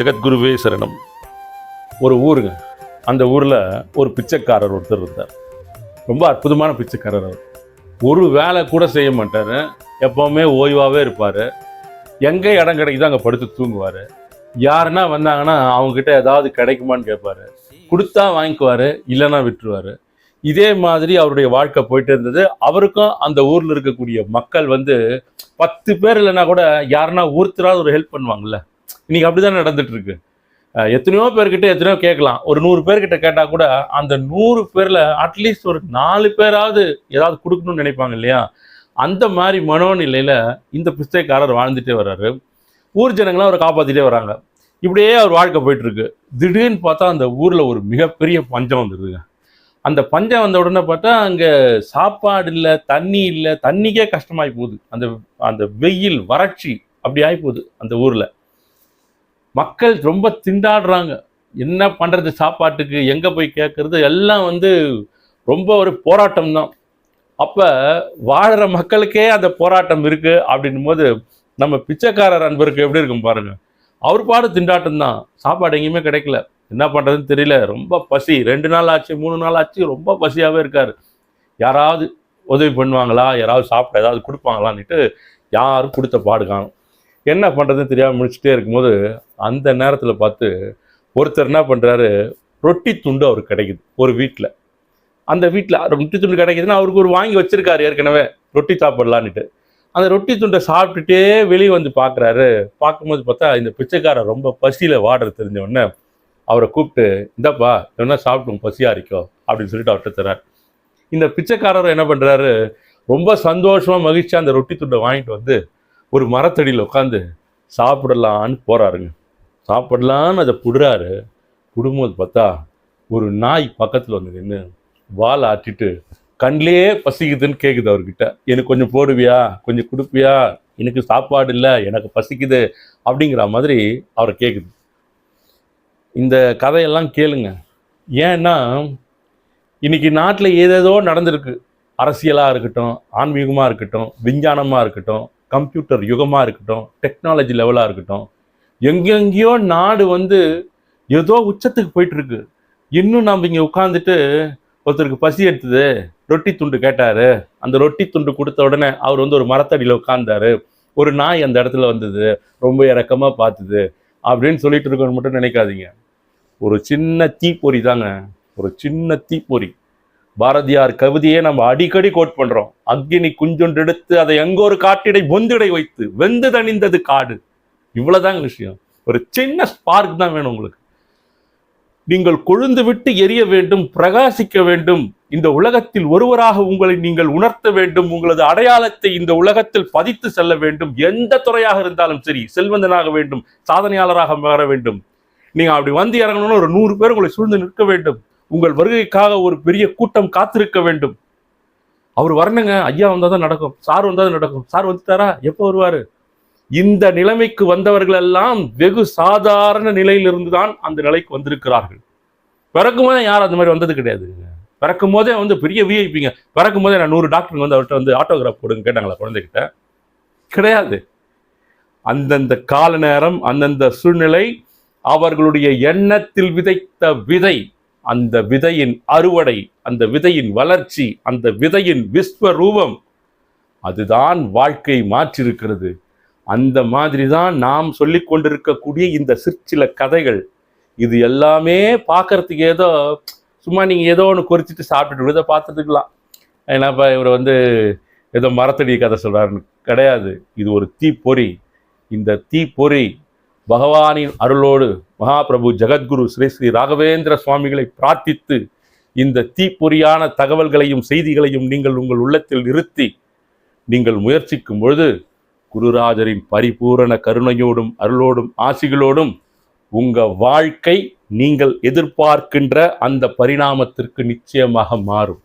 ஜெகத்குருவே சரணம். ஒரு ஊருங்க. அந்த ஊரில் ஒரு பிச்சைக்காரர் ஒருத்தர் இருந்தார். ரொம்ப அற்புதமான பிச்சைக்காரர் அவர். ஒரு வேலை கூட செய்ய மாட்டார். எப்போவுமே ஓய்வாகவே இருப்பார். எங்கே இடம் கிடைக்குதோ அங்கே படுத்து தூங்குவார். யாருன்னா வந்தாங்கன்னா அவங்ககிட்ட ஏதாவது கிடைக்குமான்னு கேட்பாரு. கொடுத்தா வாங்கிக்குவார் இல்லைன்னா விட்டுருவாரு. இதே மாதிரி அவருடைய வாழ்க்கை போயிட்டு இருந்தது. அவருக்கும் அந்த ஊரில் இருக்கக்கூடிய மக்கள் வந்து பத்து பேர் இல்லைன்னா கூட யாருன்னா ஒருத்தராவது ஒரு ஹெல்ப் பண்ணுவாங்கல்ல. இன்னைக்கு அப்படிதான் நடந்துட்டு இருக்கு எத்தனையோ பேர்கிட்ட எத்தனையோ கேட்கலாம். ஒரு நூறு பேர்கிட்ட கேட்டா கூட அந்த நூறு பேர்ல அட்லீஸ்ட் ஒரு நாலு பேராவது ஏதாவது கொடுக்கணும்னு நினைப்பாங்க இல்லையா? அந்த மாதிரி மனோநிலையில இந்த பிஸ்தைக்காரர் வாழ்ந்துட்டே வர்றாரு. ஊர் ஜனங்களாம் அவரை காப்பாத்திட்டே வராங்க. இப்படியே அவர் வாழ்க்கை போயிட்டு இருக்கு திடீர்னு பார்த்தா அந்த ஊர்ல ஒரு மிகப்பெரிய பஞ்சம் வந்துடுதுங்க அந்த பஞ்சம் வந்த உடனே பார்த்தா அங்க சாப்பாடு இல்லை தண்ணி இல்லை தண்ணிக்கே கஷ்டமாயி போகுது. அந்த அந்த வெயில் வறட்சி அப்படி ஆகி போகுது அந்த ஊரில். மக்கள் ரொம்ப திண்டாடுறாங்க. என்ன பண்ணுறது சாப்பாட்டுக்கு எங்கே போய் கேட்குறது எல்லாம் வந்து ரொம்ப ஒரு போராட்டம் தான் அப்போ வாழ்கிற மக்களுக்கே அந்த போராட்டம் இருக்குது அப்படின்னும் போது நம்ம பிச்சைக்காரர் அன்பருக்கு எப்படி இருக்கும் பாருங்கள் அவர் பாடு திண்டாட்டம் தான் சாப்பாடு எங்கேயுமே கிடைக்கல. என்ன பண்ணுறதுன்னு தெரியல. ரொம்ப பசி. ரெண்டு நாள் ஆச்சு மூணு நாள் ஆச்சு ரொம்ப பசியாகவே இருக்கார். யாராவது உதவி பண்ணுவாங்களா? யாராவது சாப்பிட ஏதாவது கொடுப்பாங்களான்னுட்டு யாரும் கொடுத்த பாடு காணும். என்ன பண்ணுறதுன்னு தெரியாமல் முடிச்சுட்டே இருக்கும்போது அந்த நேரத்தில் பார்த்து ஒருத்தர் என்ன பண்ணுறாரு ரொட்டி துண்டு அவருக்கு கிடைக்குது ஒரு வீட்டில் அந்த வீட்டில் ரொட்டி துண்டு கிடைக்குதுன்னா அவருக்கு ஒரு வாங்கி வச்சிருக்காரு ஏற்கனவே ரொட்டி சாப்பிடலான்னுட்டு. அந்த ரொட்டி துண்டை சாப்பிட்டுட்டே வெளியே வந்து பார்க்குறாரு. பார்க்கும்போது பார்த்தா இந்த பிச்சைக்காரர் ரொம்ப பசியில் வாடுறது தெரிஞ்சவொடனே அவரை கூப்பிட்டு இந்தாப்பா என்ன சாப்பிட்டு பசியாக இருக்கோ? அப்படின்னு சொல்லிட்டு அவர்கிட்ட தர்றார். இந்த பிச்சைக்காரர் என்ன பண்ணுறாரு ரொம்ப சந்தோஷமாக மகிழ்ச்சியாக அந்த ரொட்டி துண்டை வாங்கிட்டு வந்து ஒரு மரத்தடியில் உட்காந்து சாப்பிடலான்னு போகிறாருங்க சாப்பிடலான்னு அதை பிடுறாரு. பிடும்போது பார்த்தா ஒரு நாய் பக்கத்தில் வந்து நின்று வால் ஆட்டிட்டு கண்ணிலே பசிக்குதுன்னு கேட்குது அவர்கிட்ட. எனக்கு கொஞ்சம் போடுவியா? கொஞ்சம் கொடுப்பியா? எனக்கு சாப்பாடு இல்லை எனக்கு பசிக்குது அப்படிங்கிற மாதிரி அவரை கேட்குது இந்த கதையெல்லாம் கேளுங்க. ஏன்னா இன்றைக்கி நாட்டில் ஏதேதோ நடந்திருக்கு. அரசியலாக இருக்கட்டும் ஆன்மீகமாக இருக்கட்டும் விஞ்ஞானமாக இருக்கட்டும் கம்ப்யூட்டர் யுகமாக இருக்கட்டும் டெக்னாலஜி லெவலாக இருக்கட்டும் எங்கெங்கேயோ நாடு வந்து ஏதோ உச்சத்துக்கு போயிட்டுருக்கு. இன்னும் நம்ம இங்கே உட்காந்துட்டு ஒருத்தருக்கு பசி எடுத்தது ரொட்டி துண்டு கேட்டார். அந்த ரொட்டி துண்டு கொடுத்த உடனே அவர் வந்து ஒரு மரத்தடியில் உட்கார்ந்தாரு. ஒரு நாய் அந்த இடத்துல வந்தது ரொம்ப இறக்கமாக பார்த்துது அப்படின்னு சொல்லிட்டு இருக்கோன்னு மட்டும் நினைக்காதீங்க. ஒரு சின்ன தீப்பொறி தாங்க. ஒரு சின்ன தீப்பொறி. பாரதியார் கவிதையே நம்ம அடிக்கடி கோட் பண்றோம். அக்னி குஞ்சொன்றெடுத்து அதை எங்கோ ஒரு காட்டிடை பொந்திடை வைத்து வெந்து தணிந்தது காடு. இவ்வளவுதாங்க விஷயம். ஒரு சின்ன ஸ்பார்க் தான் வேணும் உங்களுக்கு. நீங்கள் கொழுந்து விட்டு எரிய வேண்டும் பிரகாசிக்க வேண்டும். இந்த உலகத்தில் ஒருவராக உங்களை நீங்கள் உணர்த்த வேண்டும். உங்களது அடையாளத்தை இந்த உலகத்தில் பதித்து செல்ல வேண்டும். எந்த துறையாக இருந்தாலும் சரி செல்வந்தனாக வேண்டும் சாதனையாளராக மாற வேண்டும். நீங்க அப்படி வந்து இறங்கணும்னு ஒரு நூறு பேர் உங்களை சூழ்ந்து நிற்க வேண்டும். உங்கள் வருகைக்காக ஒரு பெரிய கூட்டம் காத்திருக்க வேண்டும். அவர் வரணுங்க. ஐயா வந்தால் தான் நடக்கும். சார் வந்தால் தான் நடக்கும். சார் வந்துட்டாரா? எப்போ வருவார்? இந்த நிலைமைக்கு வந்தவர்கள் எல்லாம் வெகு சாதாரண நிலையிலிருந்து தான் அந்த நிலைக்கு வந்திருக்கிறார்கள். பிறக்கும் போதே யாரும் அந்த மாதிரி வந்தது கிடையாதுங்க. பிறக்கும் போதே வந்து பெரிய விஐபிங்க பிறக்கும் போதே நான் நூறு டாக்டருங்க வந்து அவர்கிட்ட வந்து ஆட்டோகிராஃப் போடுங்க கேட்டாங்களா குழந்தைகிட்ட? கிடையாது. அந்தந்த கால நேரம் அந்தந்த சூழ்நிலை அவர்களுடைய எண்ணத்தில் விதைத்த விதை அந்த விதையின் அறுவடை அந்த விதையின் வளர்ச்சி அந்த விதையின் விஸ்வரூபம் அதுதான் வாழ்க்கை மாற்றிருக்கிறது. அந்த மாதிரி தான் நாம் சொல்லிக் கொண்டிருக்கக்கூடிய இந்த சிற்சில கதைகள். இது எல்லாமே பார்க்கறதுக்கு ஏதோ சும்மா நீங்கள் ஏதோ ஒன்று குறிச்சிட்டு சாப்பிட்டுட்டு இதை பார்த்துட்டுக்கலாம் ஏன்னாப்பா இவர் வந்து ஏதோ மரத்தடி கதை சொல்கிறாருன்னு கிடையாது. இது ஒரு தீப்பொறி. இந்த தீப்பொறி பகவானின் அருளோடு மகாபிரபு ஜெகத்குரு ஸ்ரீ ஸ்ரீ ராகவேந்திர சுவாமிகளை பிரார்த்தித்து இந்த தீப்பொறியான தகவல்களையும் செய்திகளையும் நீங்கள் உங்கள் உள்ளத்தில் நிறுத்தி நீங்கள் முயற்சிக்கும் பொழுது குருராஜரின் பரிபூரண கருணையோடும் அருளோடும் ஆசிகளோடும் உங்கள் வாழ்க்கை நீங்கள் எதிர்பார்க்கின்ற அந்த பரிணாமத்திற்கு நிச்சயமாக மாறும்.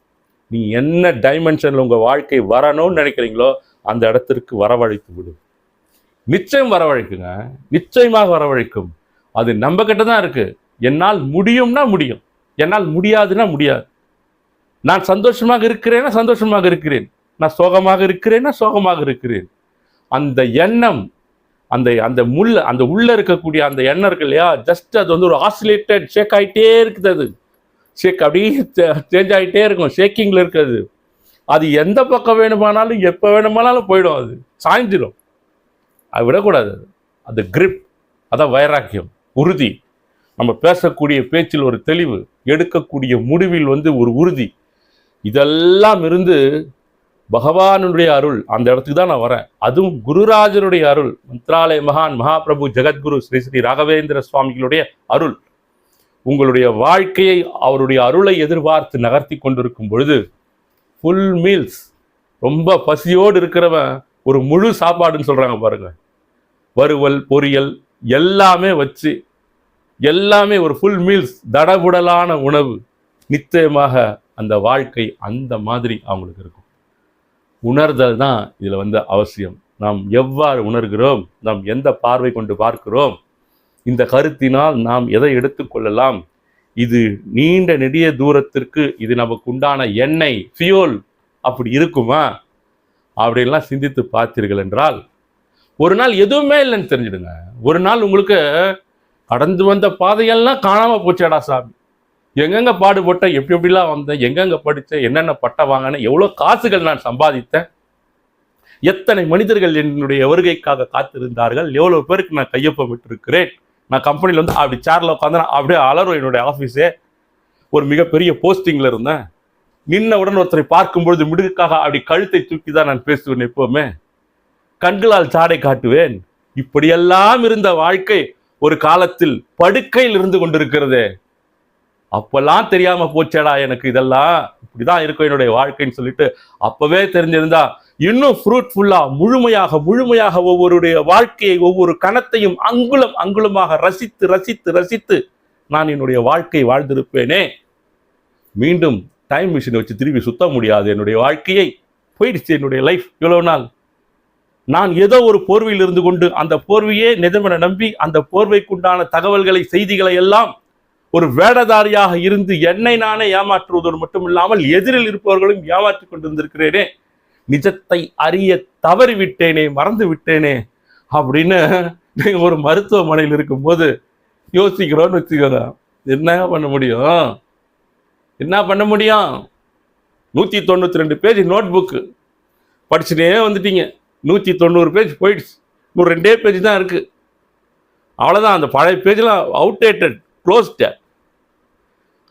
நீ என்ன டைமென்ஷனில் உங்கள் வாழ்க்கை வரணும்னு நினைக்கிறீங்களோ அந்த இடத்திற்கு வரவழைத்து விடும் நிச்சயம் வரவழைக்குங்க. நிச்சயமாக வரவழைக்கும். அது நம்ம கிட்ட தான் இருக்கு. என்னால் முடியும்னா முடியும். என்னால் முடியாதுன்னா முடியாது. நான் சந்தோஷமாக இருக்கிறேன்னா சந்தோஷமாக இருக்கிறேன். நான் சோகமாக இருக்கிறேன்னா சோகமாக இருக்கிறேன். அந்த எண்ணம் அந்த அந்த முள் அந்த உள்ள இருக்கக்கூடிய அந்த எண்ணம் இருக்கு இல்லையா? ஜஸ்ட் அது வந்து ஒரு ஆசிலேட்டட் ஷேக் ஆகிட்டே இருக்குது அது. ஷேக் அப்படியே சேஞ்ச் ஆகிட்டே இருக்கும். ஷேக்கிங்கில் இருக்கிறது அது. எந்த பக்கம் வேணுமானாலும் எப்போ வேணுமானாலும் போயிடும் அது. சாய்ஞ்சிடும் அது விடக்கூடாது. அது அது அதான் வைராக்கியம் உறுதி. நம்ம பேசக்கூடிய பேச்சில் ஒரு தெளிவு எடுக்கக்கூடிய முடிவில் வந்து ஒரு உறுதி. இதெல்லாம் இருந்து பகவானுடைய அருள் அந்த இடத்துக்கு தான் நான் வரேன். அதுவும் குருராஜனுடைய அருள் மந்த்ராலய மகான் மகாபிரபு ஜெகத்குரு ஸ்ரீ ஸ்ரீ ராகவேந்திர சுவாமிகளுடைய அருள். உங்களுடைய வாழ்க்கையை அவருடைய அருளை எதிர்பார்த்து நகர்த்தி கொண்டிருக்கும் பொழுது ஃபுல் மீல்ஸ் ரொம்ப பசியோடு இருக்கிறவன் ஒரு முழு சாப்பாடுன்னு சொல்கிறாங்க பாருங்க. வறுவல் பொரியல் எல்லாமே வச்சு எல்லாமே ஒரு ஃபுல் மீல்ஸ் தடபுடலான உணவு. நிச்சயமாக அந்த வாழ்க்கை அந்த மாதிரி அவங்களுக்கு இருக்கும். உணர்தல் தான் இதில் வந்து அவசியம். நாம் எவ்வாறு உணர்கிறோம்? நாம் எந்த பார்வை கொண்டு பார்க்கிறோம்? இந்த கருத்தினால் நாம் எதை எடுத்துக்கொள்ளலாம் இது நீண்ட நெடிய தூரத்திற்கு இது நமக்கு உண்டான எண்ணெய் ஃபியூல் அப்படி இருக்குமா? அப்படின்லாம் சிந்தித்து பார்த்தீர்கள் என்றால் ஒரு நாள் எதுவுமே இல்லைன்னு தெரிஞ்சிடுங்க. ஒரு நாள் உங்களுக்கு கடந்து வந்த பாதையெல்லாம் காணாமல் போச்சேடா சாமி. எங்கெங்கே பாடுபட்டேன் எப்படி எப்படிலாம் வந்தேன் எங்கெங்கே படித்தேன் என்னென்ன பட்டம் வாங்கினேன் எவ்வளோ காசுகள் நான் சம்பாதித்தேன் எத்தனை மனிதர்கள் என்னுடைய வருகைக்காக காத்திருந்தார்கள் எவ்வளோ பேருக்கு நான் கையொப்பம் விட்டுருக்கிறேன் நான் கம்பெனியில் வந்து அப்படி சேரில் உட்காந்து அப்படியே அலறும் என்னுடைய ஆஃபீஸே ஒரு மிகப்பெரிய போஸ்டிங்கில் இருந்தேன். நின்னவுடன் ஒருத்தரை பார்க்கும்பொழுது மிடுக்காக அப்படி கழுத்தை தூக்கி தான் நான் பேசுவேன் எப்போவுமே. கண்களால் சாடை காட்டுவேன். இப்படியெல்லாம் இருந்த வாழ்க்கை ஒரு காலத்தில் படுக்கையில் இருந்து கொண்டிருக்கிறதே. அப்பெல்லாம் தெரியாம போச்சேடா எனக்கு இதெல்லாம். இப்படிதான் இருக்கும் என்னுடைய வாழ்க்கைன்னு சொல்லிட்டு அப்பவே தெரிஞ்சிருந்தா இன்னும் ஃப்ரூட்ஃபுல்லா முழுமையாக முழுமையாக ஒவ்வொருடைய வாழ்க்கையை ஒவ்வொரு கணத்தையும் அங்குலம் அங்குலமாக ரசித்து ரசித்து ரசித்து நான் என்னுடைய வாழ்க்கை வாழ்ந்திருப்பேனே. மீண்டும் டைம் மிஷினை வச்சு திரும்பி சுத்த முடியாது. என்னுடைய வாழ்க்கையை போயிடுச்சு. என்னுடைய லைஃப் இவ்வளோ நாள். நான் ஏதோ ஒரு போர்வையில் இருந்து கொண்டு அந்த போர்வையே நிஜமென நம்பி அந்த போர்வைக்குண்டான தகவல்களை செய்திகளை எல்லாம் ஒரு வேடதாரியாக இருந்து என்னை நானே ஏமாற்றுவதோடு மட்டும் இல்லாமல் எதிரில் இருப்பவர்களும் ஏமாற்றி கொண்டிருந்திருக்கிறேனே. நிஜத்தை அறிய தவறி விட்டேனே மறந்து விட்டேனே அப்படின்னு நீங்கள் ஒரு மருத்துவமனையில் இருக்கும்போது யோசிக்கிறோன்னு வச்சுக்கோங்க. என்ன பண்ண முடியும்? என்ன பண்ண முடியும்? நூற்றி தொண்ணூற்றி ரெண்டு பேஜ் நோட் புக்கு படிச்சுட்டே வந்துட்டீங்க. நூற்றி தொண்ணூறு பேஜ் போயிடுச்சு. ஒரு ரெண்டே பேஜ் தான் இருக்குது அவ்வளோதான் அந்த பழைய பேஜ்லாம் அவுடேட்டட் க்ளோஸ்டு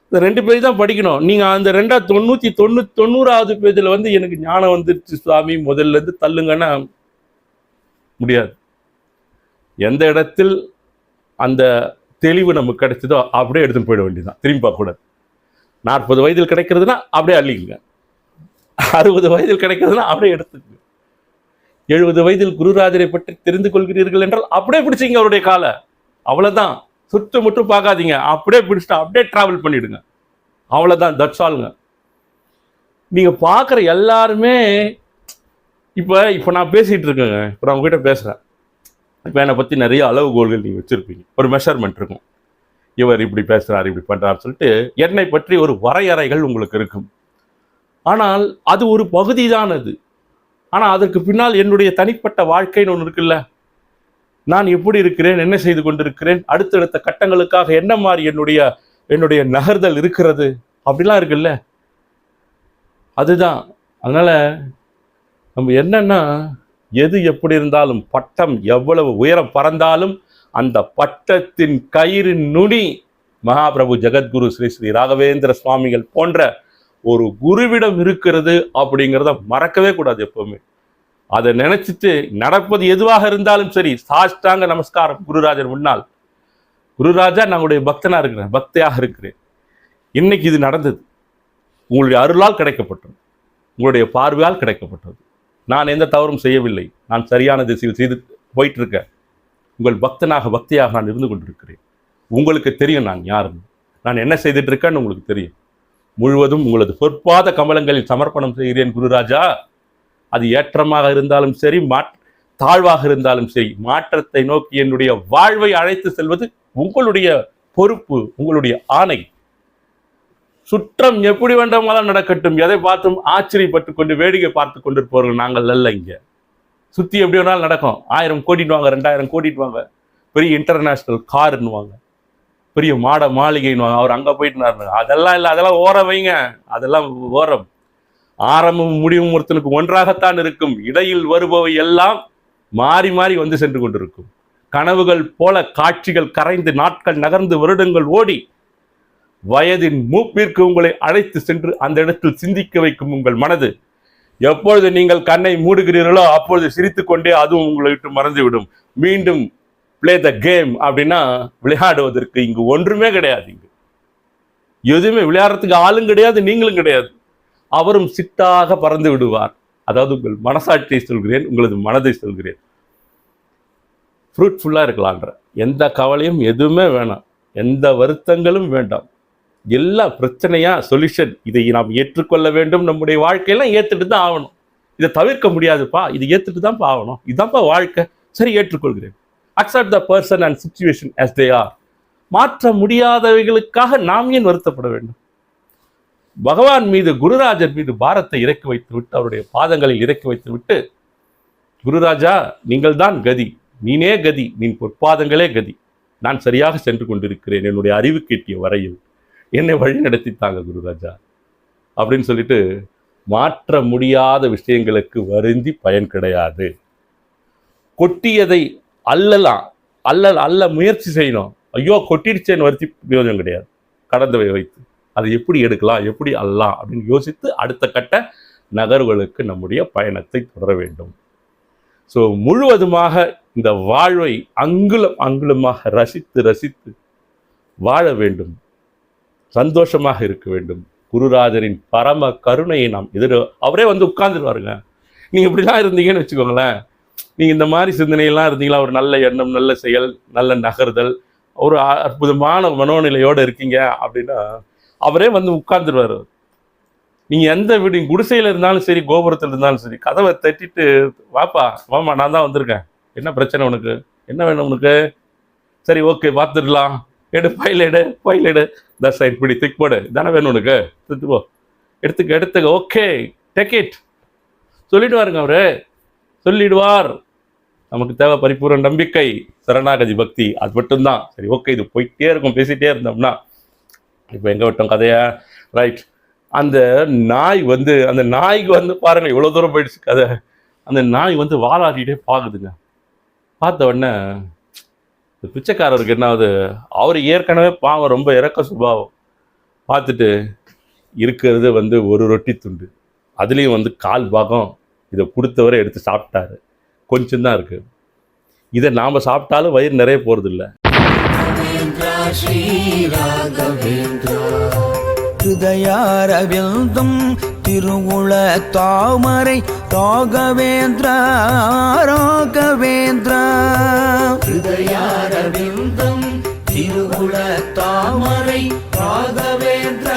இந்த ரெண்டு பேஜ் தான் படிக்கணும். நீங்கள் அந்த ரெண்டா தொண்ணூற்றி தொண்ணூற்றி தொண்ணூறாவது பேஜில் வந்து எனக்கு ஞானம் வந்துருச்சு சுவாமி. முதல்ல இருந்து தள்ளுங்கன்னா முடியாது. எந்த இடத்தில் அந்த தெளிவு நமக்கு கிடைச்சதோ அப்படியே எடுத்துன்னு போயிட வேண்டியதுதான். திரும்பி பார்க்கக்கூடாது நாற்பது வயதில் கிடைக்கிறதுனா அப்படியே அள்ளிக்குங்க. அறுபது வயதில் கிடைக்கிறதுனா அப்படியே எடுத்துக்கங்க. எழுபது வயதில் குருராஜரை பற்றி தெரிந்து கொள்கிறீர்கள் என்றால் அப்படியே பிடிச்சிங்க அவருடைய காலை. அவ்வளோதான் சுற்று முற்றும் பார்க்காதீங்க. அப்படியே பிடிச்சிட்டு அப்படியே ட்ராவல் பண்ணிவிடுங்க அவ்வளோதான் தட்ஸ் ஆளுங்க நீங்கள் பார்க்குற எல்லாருமே இப்போ இப்போ நான் பேசிகிட்டு இருக்கேங்க. இப்போ நான் உங்ககிட்ட பேசுகிறேன் இப்போ என்னை பற்றி நிறைய அளவுகோல்கள் நீங்கள் வச்சுருப்பீங்க. ஒரு மெஷர்மெண்ட் இருக்கும். இவர் இப்படி பேசுகிறார் இப்படி பண்ணுறார் சொல்லிட்டு என்னை பற்றி ஒரு வரையறைகள் உங்களுக்கு இருக்கும். ஆனால் அது ஒரு பகுதி தான் அது ஆனால் அதற்கு பின்னால் என்னுடைய தனிப்பட்ட வாழ்க்கைன்னு ஒன்று இருக்குல்ல. நான் எப்படி இருக்கிறேன் என்ன செய்து கொண்டிருக்கிறேன் அடுத்தடுத்த கட்டங்களுக்காக என்ன மாதிரி என்னுடைய என்னுடைய நகர்தல் இருக்கிறது? அப்படிலாம் இருக்குல்ல. அதுதான். அதனால் நம்ம என்னன்னா எது எப்படி இருந்தாலும் பட்டம் எவ்வளவு உயரம் பறந்தாலும் அந்த பட்டத்தின் கயிறின் நுனி மகாபிரபு ஜெகத்குரு ஸ்ரீ ஸ்ரீ ராகவேந்திர சுவாமிகள் போன்ற ஒரு குருவிடம் இருக்கிறது அப்படிங்கிறத மறக்கவே கூடாது எப்பவுமே. அதை நினைச்சிட்டு நடப்பது எதுவாக இருந்தாலும் சரி சாஷ்டாங்க நமஸ்காரம் குருராஜன் முன்னால். குருராஜா நான் உடைய பக்தனாக இருக்கிறேன் பக்தியாக இருக்கிறேன். இன்னைக்கு இது நடந்தது. உங்களுடைய அருளால் கிடைக்கப்பட்டது. உங்களுடைய பார்வையால் கிடைக்கப்பட்டது. நான் எந்த தவறும் செய்யவில்லை. நான் சரியான திசையில் செய்து போயிட்டு இருக்கேன். உங்கள் பக்தனாக பக்தியாக நான் இருந்து கொண்டிருக்கிறேன். உங்களுக்கு தெரியும் நான் யாருன்னு. நான் என்ன செய்துட்டு இருக்கேன்னு உங்களுக்கு தெரியும். முழுவதும் உங்களது பொற்பாத கமலங்களில் சமர்ப்பணம் செய்கிறேன் குருராஜா. அது ஏற்றமாக இருந்தாலும் சரி மா தாழ்வாக இருந்தாலும் சரி மாற்றத்தை நோக்கி என்னுடைய வாழ்வை அழைத்து செல்வது உங்களுடைய பொறுப்பு உங்களுடைய ஆணை. சுற்றம் எப்படி வேண்டாமலாம் நடக்கட்டும். எதை பார்த்தும் ஆச்சரியப்பட்டு கொண்டு வேடிக்கை பார்த்து கொண்டிருப்பவர்கள் நாங்கள் அல்ல இங்கே. சுற்றி எப்படி வேணாலும் நடக்கும். ஆயிரம் கோடின்னு வாங்க ரெண்டாயிரம் கோடின்னு வாங்க. பெரிய இன்டர்நேஷ்னல் காருன்னுவாங்க பெரிய மாட மாளிகைன்னுவாங்க அவர் அங்கே போயிட்டுனாரு அதெல்லாம் இல்லை அதெல்லாம் ஓரம் வைங்க. அதெல்லாம் ஓரம். ஆரம்பம் முடிவும் ஒருத்தனுக்கு ஒன்றாகத்தான் இருக்கும். இடையில் வருபவை எல்லாம் மாறி மாறி வந்து சென்று கொண்டிருக்கும். கனவுகள் போல காட்சிகள் கரைந்து நாட்கள் நகர்ந்து வருடங்கள் ஓடி வயதின் மூப்பிற்கு உங்களை அழைத்து சென்று அந்த இடத்தில் சிந்திக்க வைக்கும் உங்கள் மனது எப்பொழுது நீங்கள் கண்ணை மூடுகிறீர்களோ அப்பொழுது சிரித்துக்கொண்டே அதுவும் உங்களை விட்டு மறந்துவிடும். மீண்டும் ப்ளே த கேம் அப்படின்னா விளையாடுவதற்கு இங்கு ஒன்றுமே கிடையாது இங்கு. எதுவுமே விளையாடுறதுக்கு ஆளும் கிடையாது நீங்களும் கிடையாது. அவரும் சிட்டாக பறந்து விடுவார். அதாவது உங்கள் மனசாட்சியை சொல்கிறேன் உங்களது மனதை சொல்கிறேன். ஃப்ரூட்ஃபுல்லாக இருக்கலான்ற எந்த கவலையும் எதுவுமே வேணாம். எந்த வருத்தங்களும் வேண்டாம். எல்லா பிரச்சனையாக சொல்யூஷன் இதை நாம் ஏற்றுக்கொள்ள வேண்டும். நம்முடைய வாழ்க்கையெல்லாம் ஏற்றுட்டு தான் ஆகணும். இதை தவிர்க்க முடியாதுப்பா. இதை ஏற்றுட்டு தான்ப்பா ஆகணும். இதுதான்ப்பா வாழ்க்கை. சரி ஏற்றுக்கொள்கிறேன். Accept the person and situation as they are மாற்ற முடியாதவைகளுக்காக நாம் ஏன் வருத்தப்பட வேண்டும்? பகவான் மீது குருராஜர் மீது பாரத்தை இறக்கி வைத்து விட்டு அவருடைய பாதங்களில் இறக்கி வைத்து விட்டு குருராஜா நீங்கள் தான் கதி. நீனே கதி. நீ பொற்பாதங்களே கதி. நான் சரியாக சென்று கொண்டிருக்கிறேன். என்னுடைய அறிவு கேட்டிய வரையில். என்னை வழி நடத்தித்தாங்க குருராஜா. அப்படின்னு சொல்லிட்டு மாற்ற முடியாத விஷயங்களுக்கு வருந்தி பயன் கிடையாது. கொட்டியதை அல்லலாம். அல்ல அல்ல முயற்சி செய்யணும். ஐயோ கொட்டிடுச்சேன்னு வருத்தி பிரயோஜனம் கிடையாது. கடந்தவை வைத்து. அதை எப்படி எடுக்கலாம் எப்படி அல்லலாம் அப்படின்னு யோசித்து அடுத்த கட்ட நகர்வுகளுக்கு நம்முடைய பயணத்தை தொடர வேண்டும். ஸோ முழுவதுமாக இந்த வாழ்வை அங்குலம் அங்குலமாக ரசித்து ரசித்து வாழ வேண்டும். சந்தோஷமாக இருக்க வேண்டும். குருராஜரின் பரம கருணையை நாம் எதிர அவரே வந்து உட்கார்ந்துருவாருங்க. நீங்கள் இப்படிலாம் இருந்தீங்கன்னு வச்சுக்கோங்களேன். நீங்கள் இந்த மாதிரி சிந்தனையெல்லாம் இருந்தீங்களா? ஒரு நல்ல எண்ணம் நல்ல செயல் நல்ல நகர்தல் ஒரு அற்புதமான மனோநிலையோடு இருக்கீங்க அப்படின்னா அவரே வந்து உட்கார்ந்துருவார். நீங்கள் எந்த வீடு குடிசையில் இருந்தாலும் சரி கோபுரத்தில் இருந்தாலும் சரி கதவை தட்டிட்டு வாப்பா வாமா நான் தான் வந்திருக்கேன். என்ன பிரச்சனை உனக்கு? என்ன வேணும் உனக்கு? சரி ஓகே பார்த்துடலாம். எடு ஃபைல் எடு ஃபைல் எடு. இந்த சைட் இப்படி திக் போடு. தானே வேணும் உனக்கு? எடுத்து போ. எடுத்துக்க எடுத்துக்க. ஓகே டேக் இட் சொல்லிடுவாருங்க அவரு. சொல்லிடுவார். நமக்கு தேவை பரிபூர்ண நம்பிக்கை சரணாகதி பக்தி. அது மட்டும்தான். சரி ஓகே இது போயிட்டே இருக்கும். பேசிகிட்டே இருந்தோம்னா இப்போ எங்கே விட்டோம் கதையா? ரைட் அந்த நாய் வந்து அந்த நாய்க்கு வந்து பாருங்க இவ்வளோ தூரம் போயிடுச்சு கதை. அந்த நாய் வந்து வாலாடிட்டே பார்க்குதுங்க பார்த்த உடனே இந்த பிச்சைக்காரருக்கு என்ன ஆகுது அவர் ஏற்கனவே பாவம் ரொம்ப இறக்க சுபாவம் பார்த்துட்டு இருக்கிறது வந்து ஒரு ரொட்டி துண்டு. அதுலேயும் வந்து கால் பாகம் இதை கொடுத்தவரை எடுத்து சாப்பிட்டாரு. கொஞ்சம் தான் இதை நாம் சாப்பிட்டாலும் வயிறு நிறைய போகிறதில்ல ஹயாரவிந்தும் திருவுள தாமரை ராகவேந்திர ராகவேந்திர. ஹிருதயாரவிந்தம் திருவுள தாமரை ராகவேந்திர.